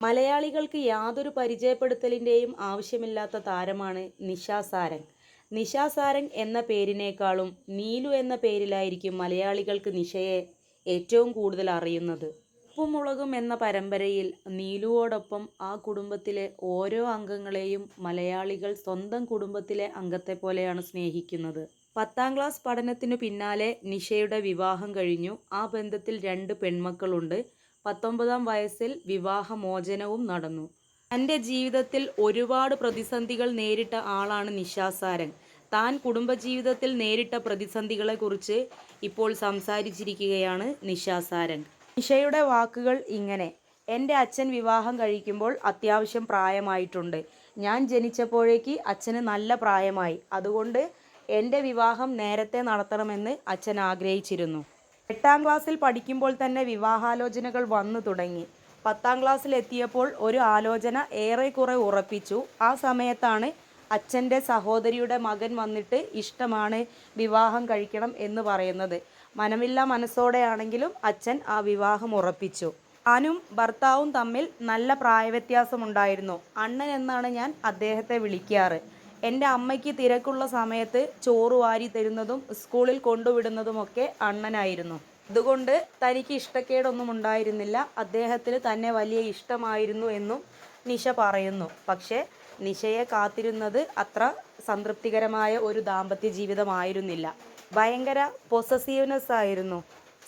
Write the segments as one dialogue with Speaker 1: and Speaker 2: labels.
Speaker 1: മലയാളികൾക്ക് യാതൊരു പരിചയപ്പെടുത്തലിന്റെയും ആവശ്യമില്ലാത്ത താരമാണ് നിഷ സാരംഗ്. നിഷ സാരംഗ് എന്ന പേരിനേക്കാളും നീലു എന്ന പേരിലായിരിക്കും മലയാളികൾക്ക് നിഷയെ ഏറ്റവും കൂടുതൽ അറിയുന്നത്. ഉപ്പും മുളകും എന്ന പരമ്പരയിൽ നീലുവോടൊപ്പം ആ കുടുംബത്തിലെ ഓരോ അംഗങ്ങളെയും മലയാളികൾ സ്വന്തം കുടുംബത്തിലെ അംഗത്തെ പോലെയാണ് സ്നേഹിക്കുന്നത്. പത്താം ക്ലാസ് പഠനത്തിനു പിന്നാലെ നിഷയുടെ വിവാഹം കഴിഞ്ഞു. ആ ബന്ധത്തിൽ രണ്ട് പെൺമക്കളുണ്ട്. പത്തൊമ്പതാം വയസ്സിൽ വിവാഹമോചനവും നടന്നു. തന്റെ ജീവിതത്തിൽ ഒരുപാട് പ്രതിസന്ധികൾ നേരിട്ട ആളാണ് നിശാസാരൻ താൻ കുടുംബജീവിതത്തിൽ നേരിട്ട പ്രതിസന്ധികളെക്കുറിച്ച് ഇപ്പോൾ സംസാരിച്ചിരിക്കുകയാണ് നിശാസാരൻ നിഷയുടെ വാക്കുകൾ ഇങ്ങനെ എന്റെ അച്ഛൻ വിവാഹം കഴിക്കുമ്പോൾ അത്യാവശ്യം പ്രായമായിട്ടുണ്ട്. ഞാൻ ജനിച്ചപ്പോഴേക്ക് അച്ഛന് നല്ല പ്രായമായി. അതുകൊണ്ട് എന്റെ വിവാഹം നേരത്തെ നടത്തണമെന്ന് അച്ഛൻ ആഗ്രഹിച്ചിരുന്നു. എട്ടാം ക്ലാസ്സിൽ പഠിക്കുമ്പോൾ തന്നെ വിവാഹാലോചനകൾ വന്നു തുടങ്ങി. പത്താം ക്ലാസ്സിൽ എത്തിയപ്പോൾ ഒരു ആലോചന ഏറെക്കുറെ ഉറപ്പിച്ചു. ആ സമയത്താണ് അച്ഛന്റെ സഹോദരിയുടെ മകൻ വന്നിട്ട് ഇഷ്ടമാണ് വിവാഹം കഴിക്കണം എന്ന് പറയുന്നത്. മനമില്ല മനസ്സോടെയാണെങ്കിലും അച്ഛൻ ആ വിവാഹം ഉറപ്പിച്ചു. ഞാനും ഭർത്താവും തമ്മിൽ നല്ല പ്രായവ്യത്യാസമുണ്ടായിരുന്നു. അണ്ണൻ എന്നാണ് ഞാൻ അദ്ദേഹത്തെ വിളിക്കാറ്. എന്റെ അമ്മയ്ക്ക് തിരക്കുള്ള സമയത്ത് ചോറ് വാരി തരുന്നതും സ്കൂളിൽ കൊണ്ടുവിടുന്നതുമൊക്കെ അണ്ണനായിരുന്നു. അതുകൊണ്ട് തനിക്ക് ഇഷ്ടക്കേടൊന്നും ഉണ്ടായിരുന്നില്ല. അദ്ദേഹത്തിന് തന്നെ വലിയ ഇഷ്ടമായിരുന്നു എന്നും നിഷ പറയുന്നു. പക്ഷേ നിഷയെ കാത്തിരുന്നത് അത്ര സംതൃപ്തികരമായ ഒരു ദാമ്പത്യ ജീവിതമായിരുന്നില്ല. ഭയങ്കര പൊസസീവ്നെസ് ആയിരുന്നു.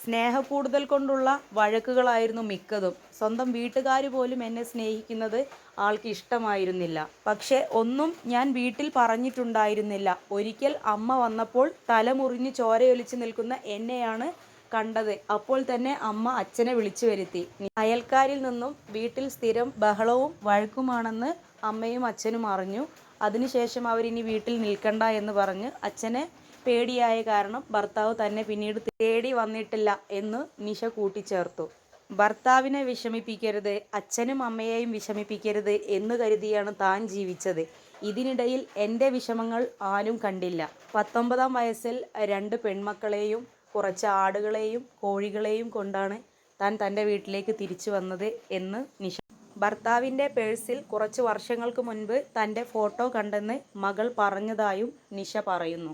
Speaker 1: സ്നേഹക്കൂടുതൽ കൊണ്ടുള്ള വഴക്കുകളായിരുന്നു മിക്കതും. സ്വന്തം വീട്ടുകാർ പോലും എന്നെ സ്നേഹിക്കുന്നത് ആൾക്ക് ഇഷ്ടമായിരുന്നില്ല. പക്ഷെ ഒന്നും ഞാൻ വീട്ടിൽ പറഞ്ഞിട്ടുണ്ടായിരുന്നില്ല. ഒരിക്കൽ അമ്മ വന്നപ്പോൾ തലമുറിഞ്ഞ് ചോരയൊലിച്ച് നിൽക്കുന്ന എന്നെയാണ് കണ്ടത്. അപ്പോൾ തന്നെ അമ്മ അച്ഛനെ വിളിച്ചു വരുത്തി. അയൽക്കാരിൽ നിന്നും വീട്ടിൽ സ്ഥിരം ബഹളവും വഴക്കുമാണെന്ന് അമ്മയും അച്ഛനും അറിഞ്ഞു. അതിനുശേഷം അവരിനി വീട്ടിൽ നിൽക്കണ്ട എന്ന് പറഞ്ഞ് അച്ഛനെ പേടിയായ കാരണം ഭർത്താവ് തന്നെ പിന്നീട് തേടി വന്നിട്ടില്ല എന്ന് നിഷ കൂട്ടിച്ചേർത്തു. ഭർത്താവിനെ വിഷമിപ്പിക്കരുത് അച്ഛനും അമ്മയെയും വിഷമിപ്പിക്കരുത് എന്ന് കരുതിയാണ് താൻ ജീവിച്ചത്. ഇതിനിടയിൽ എന്റെ വിഷമങ്ങൾ ആരും കണ്ടില്ല. പത്തൊമ്പതാം വയസ്സിൽ രണ്ട് പെൺമക്കളെയും കുറച്ച് ആടുകളെയും കോഴികളെയും കൊണ്ടാണ് താൻ തന്റെ വീട്ടിലേക്ക് തിരിച്ചു വന്നത് എന്ന് നിഷ ഭർത്താവിന്റെ പേഴ്സിൽ കുറച്ച് വർഷങ്ങൾക്ക് മുൻപ് തന്റെ ഫോട്ടോ കണ്ടെന്ന് മകൾ പറഞ്ഞതായും നിഷ പറയുന്നു.